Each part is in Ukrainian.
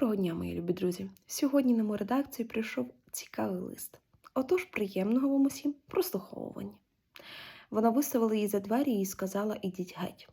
Доброго дня, мої любі друзі! Сьогодні на мою редакцію прийшов цікавий лист. Отож, приємного вам усім прослуховування. Вона виставила її за двері і сказала ідіть геть.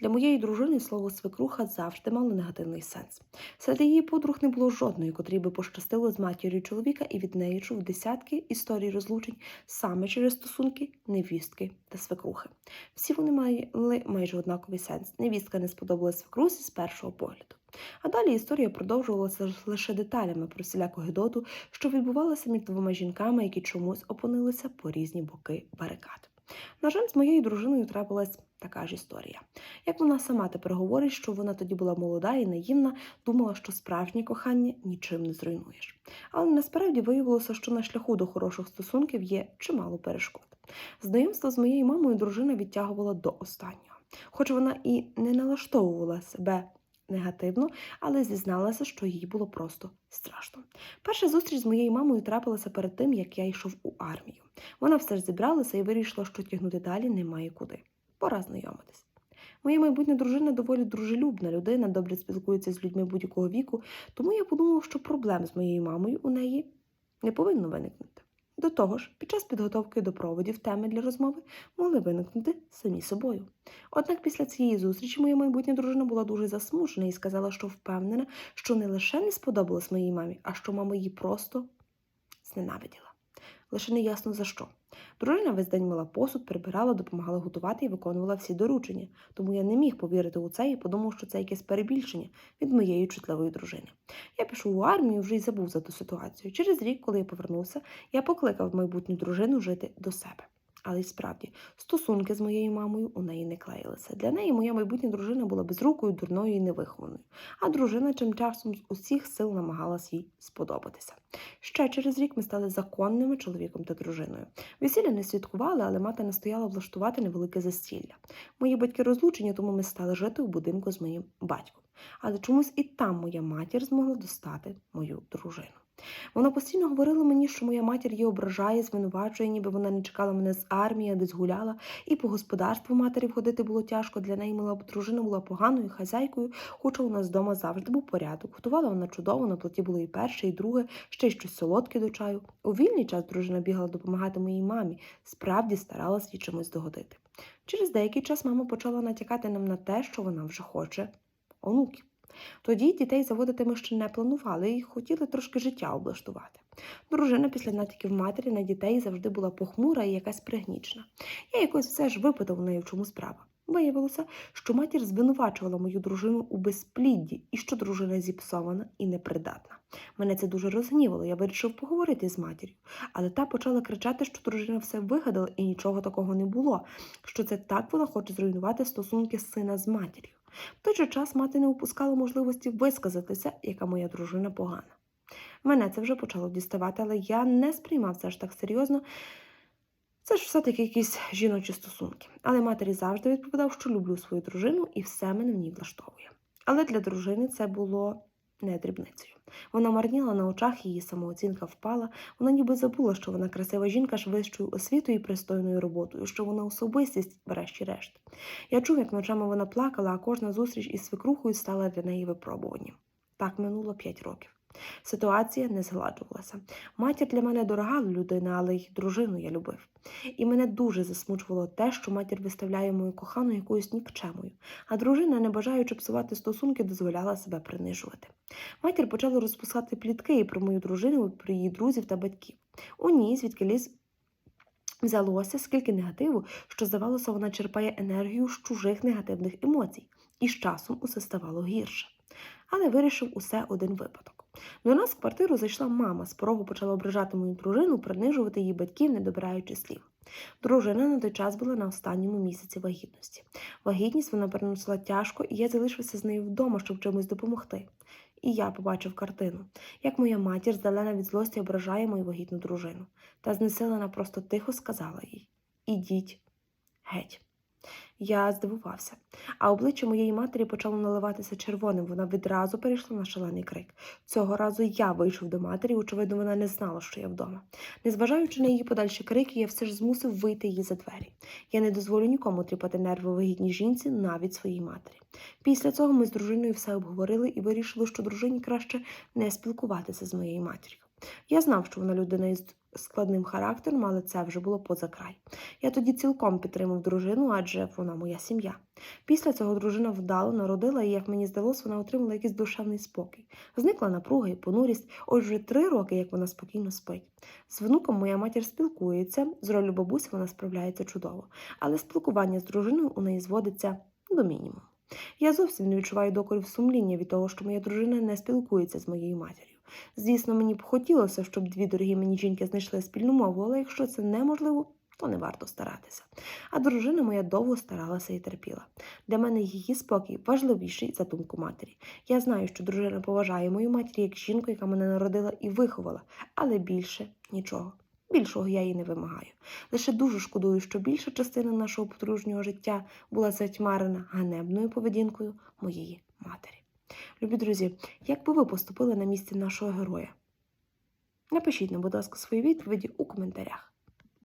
Для моєї дружини слово свекруха завжди мало негативний сенс. Серед її подруг не було жодної, котрій би пощастило з матір'ю чоловіка і від неї чув десятки історій розлучень саме через стосунки невістки та свекрухи. Всі вони мали майже однаковий сенс. Невістка не сподобалась свекрусі з першого погляду. А далі історія продовжувалася лише деталями про всіляку гидоту, що відбувалося між двома жінками, які чомусь опинилися по різні боки барикад. На жаль, з моєю дружиною трапилась така ж історія. Як вона сама тепер говорить, що вона тоді була молода і наївна, думала, що справжнє кохання нічим не зруйнуєш. Але насправді виявилося, що на шляху до хороших стосунків є чимало перешкод. Знайомство з моєю мамою дружина відтягувала до останнього, хоч вона і не налаштовувала себе негативно, але зізналася, що їй було просто страшно. Перша зустріч з моєю мамою трапилася перед тим, як я йшов у армію. Вона все ж зібралася і вирішила, що тягнути далі немає куди. Пора знайомитись. Моя майбутня дружина доволі дружелюбна людина, добре спілкується з людьми будь-якого віку, тому я подумав, що проблем з моєю мамою у неї не повинно виникнути. До того ж, під час підготовки до проводів теми для розмови могли виникнути самі собою. Однак після цієї зустрічі моя майбутня дружина була дуже засмучена і сказала, що впевнена, що не лише не сподобалось моїй мамі, а що мама її просто зненавиділа. Лише не ясно за що. Дружина весь день мила посуд, прибирала, допомагала готувати і виконувала всі доручення, тому я не міг повірити у це і подумав, що це якесь перебільшення від моєї чутливої дружини. Я пішов у армію, вже й забув за ту ситуацію. Через рік, коли я повернувся, я покликав майбутню дружину жити до себе. Але й справді, стосунки з моєю мамою у неї не клеїлися. Для неї моя майбутня дружина була безрукою, дурною і невихованою, а дружина чим часом з усіх сил намагалась їй сподобатися. Ще через рік ми стали законними чоловіком та дружиною. Весілля не святкували, але мати настояла влаштувати невелике застілля. Мої батьки розлучені, тому ми стали жити у будинку з моїм батьком. Але чомусь і там моя матір змогла достати мою дружину. Вона постійно говорила мені, що моя матір її ображає, звинувачує, ніби вона не чекала мене з армії, десь гуляла, і по господарству матері входити було тяжко. Для неї мила дружина була поганою хазяйкою, хоча у нас вдома завжди був порядок. Готувала вона чудово, на плоті було і перше, і друге, ще й щось солодке до чаю. У вільний час дружина бігала допомагати моїй мамі, справді старалась їй чимось догодити. Через деякий час мама почала натякати нам на те, що вона вже хоче онуків. Тоді дітей заводити ми ще не планували і хотіли трошки життя облаштувати. Дружина після натяків матері на дітей завжди була похмура і якась пригнічена. Я якось все ж випитав у неї, в чому справа. Виявилося, що матір звинувачувала мою дружину у безплідді і що дружина зіпсована і непридатна. Мене це дуже розгнівало, я вирішив поговорити з матір'ю, але та почала кричати, що дружина все вигадала і нічого такого не було, що це так вона хоче зруйнувати стосунки сина з матір'ю. В той же час мати не упускала можливості висказатися, яка моя дружина погана. Мене це вже почало діставати, але я не сприймав це аж так серйозно. Це ж все-таки якісь жіночі стосунки. Але матері завжди відповідав, що люблю свою дружину і все мене в ній влаштовує. Але для дружини це було не дрібницею. Вона марніла на очах, її самооцінка впала. Вона ніби забула, що вона красива жінка з вищою освітою і пристойною роботою, що вона особистість, врешті-решт. Я чув, як ночами вона плакала, а кожна зустріч із свекрухою стала для неї випробуванням. Так минуло п'ять років. Ситуація не згладжувалася. Матір для мене дорога людина, але й дружину я любив. І мене дуже засмучувало те, що матір виставляє мою кохану якоюсь нікчемою, а дружина, не бажаючи псувати стосунки, дозволяла себе принижувати. Матір почала розпускати плітки і про мою дружину, і про її друзів та батьків. У ній, звідки ліз взялося скільки негативу, що, здавалося, вона черпає енергію з чужих негативних емоцій, і з часом усе ставало гірше. Але вирішив усе один випадок. До нас в квартиру зайшла мама, з порогу почала ображати мою дружину, принижувати її батьків, не добираючи слів. Дружина на той час була на останньому місяці вагітності. Вагітність вона переносила тяжко, і я залишився з нею вдома, щоб чимось допомогти. І я побачив картину, як моя матір, зелена від злості, ображає мою вагітну дружину, та знесилена просто тихо сказала їй Ідіть геть. Я здивувався, а обличчя моєї матері почало наливатися червоним. Вона відразу перейшла на шалений крик. Цього разу я вийшов до матері, очевидно, вона не знала, що я вдома. Незважаючи на її подальші крики, я все ж змусив вийти її за двері. Я не дозволю нікому тріпати нерви вигідній жінці, навіть своїй матері. Після цього ми з дружиною все обговорили і вирішили, що дружині краще не спілкуватися з моєю матір'ю. Я знав, що вона людина із складним характером, але це вже було поза край. Я тоді цілком підтримав дружину, адже вона моя сім'я. Після цього дружина вдало народила, і, як мені здалося, вона отримала якийсь душевний спокій. Зникла напруга і понурість. Ось вже три роки, як вона спокійно спить. З внуком моя матір спілкується, з ролью бабусі вона справляється чудово, але спілкування з дружиною у неї зводиться до мінімуму. Я зовсім не відчуваю докорів сумління від того, що моя дружина не спілкується з моєю матір'ю. Звісно, мені б хотілося, щоб дві дорогі мені жінки знайшли спільну мову, але якщо це неможливо, то не варто старатися. А дружина моя довго старалася і терпіла. Для мене її спокій важливіший за думку матері. Я знаю, що дружина поважає мою матір як жінку, яка мене народила і виховала, але більше нічого. Більшого я їй не вимагаю. Лише дуже шкодую, що більша частина нашого подружнього життя була затьмарена ганебною поведінкою моєї матері. Любі друзі, як би ви поступили на місці нашого героя? Напишіть нам, будь ласка, свої відповіді у коментарях.